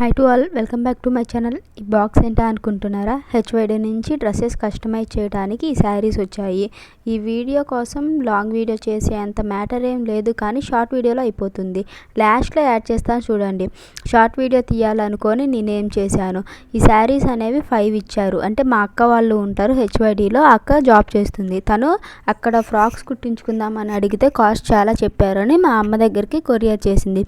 Hi to all welcome back to my channel ఈ box ఏంటా అనుకుంటున్నారా? హెచ్వైడి నుంచి డ్రెస్సెస్ కస్టమైజ్ చేయడానికి ఈ శారీస్ వచ్చాయి. ఈ వీడియో కోసం లాంగ్ వీడియో చేసే అంత మ్యాటర్ ఏం లేదు కానీ షార్ట్ వీడియోలో అయిపోతుంది. లాస్ట్లో యాడ్ చేస్తాను చూడండి. షార్ట్ వీడియో తీయాలనుకొని నేనేం చేశాను? ఈ శారీస్ అనేవి ఫైవ్ ఇచ్చారు. అంటే మా అక్క వాళ్ళు ఉంటారు హెచ్వైడిలో అక్క జాబ్ చేస్తుంది. తను అక్కడ ఫ్రాక్స్ కుట్టించుకుందామని అడిగితే కాస్ట్ చాలా చెప్పారని మా అమ్మ దగ్గరికి కొరియర్ చేసింది.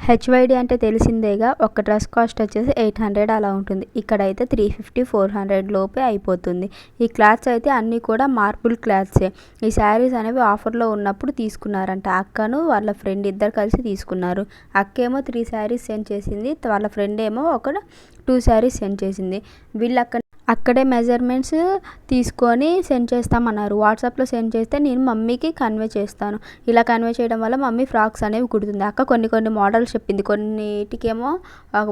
హెచ్వైడి అంటే తెలిసిందేగా ఒక డ్రెస్ కాస్ట్ వచ్చేసి ఎయిట్ హండ్రెడ్ అలా ఉంటుంది. ఇక్కడైతే త్రీ ఫిఫ్టీ ఫోర్ హండ్రెడ్ లోపే అయిపోతుంది. ఈ క్లాత్స్ అయితే అన్నీ కూడా మార్బుల్ క్లాత్సే. ఈ శారీస్ అనేవి ఆఫర్లో ఉన్నప్పుడు తీసుకున్నారంట. అక్కను వాళ్ళ ఫ్రెండ్ ఇద్దరు కలిసి తీసుకున్నారు. అక్కేమో త్రీ శారీస్ సెండ్ చేసింది వాళ్ళ ఫ్రెండ్ ఏమో ఒక టూ శారీస్ సెండ్ చేసింది. వీళ్ళు అక్కడ అక్కడే మెజర్మెంట్స్ తీసుకొని సెండ్ చేస్తామన్నారు. వాట్సాప్లో సెండ్ చేస్తే నేను మమ్మీకి కన్వే చేస్తాను. ఇలా కన్వే చేయడం వల్ల మమ్మీ ఫ్రాక్స్ అనేవి కుడుతుంది. అక్క కొన్ని కొన్ని మోడల్స్ చెప్పింది. కొన్నిటికేమో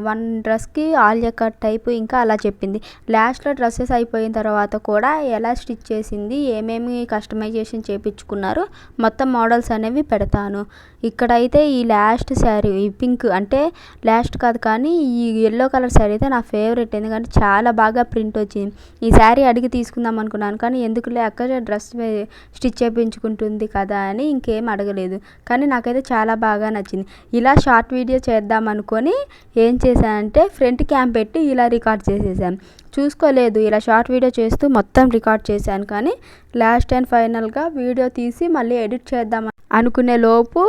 వన్ డ్రెస్కి ఆలియా కట్ టైపు ఇంకా అలా చెప్పింది. లాస్ట్లో డ్రెస్సెస్ అయిపోయిన తర్వాత కూడా ఎలా స్టిచ్ చేసింది ఏమేమి కస్టమైజేషన్ చేయించుకున్నారు మొత్తం మోడల్స్ అనేవి పెడతాను. ఇక్కడైతే ఈ లాస్ట్ శారీ ఈ పింక్ అంటే లాస్ట్ కాదు కానీ ఈ ఎల్లో కలర్ శారీ అయితే నా ఫేవరెట్ ఎందుకంటే చాలా బాగా ప్రింట్ వచ్చింది ఈ శారీ అడిగి తీసుకుందాం అనుకున్నాను కానీ ఎందుకులే అక్క? డ్రెస్ స్టిచ్ చేయించుకుంటుంది కదా అని ఇంకేం అడగలేదు. కానీ నాకైతే చాలా బాగా నచ్చింది. ఇలా షార్ట్ వీడియో చేద్దాం అనుకొని ఏం చేశానంటే ఫ్రంట్ క్యామ్ పెట్టి ఇలా రికార్డ్ చేసేసాను. చూసుకోలేదు ఇలా షార్ట్ వీడియో చేస్తూ మొత్తం రికార్డ్ చేశాను కానీ లాస్ట్ అండ్ ఫైనల్గా వీడియో తీసి మళ్ళీ ఎడిట్ చేద్దాం అనుకునే లోపు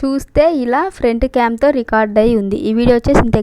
చూస్తే ఇలా ఫ్రంట్ క్యామ్తో రికార్డ్ అయి ఉంది. ఈ వీడియో వచ్చేసి ఇంతే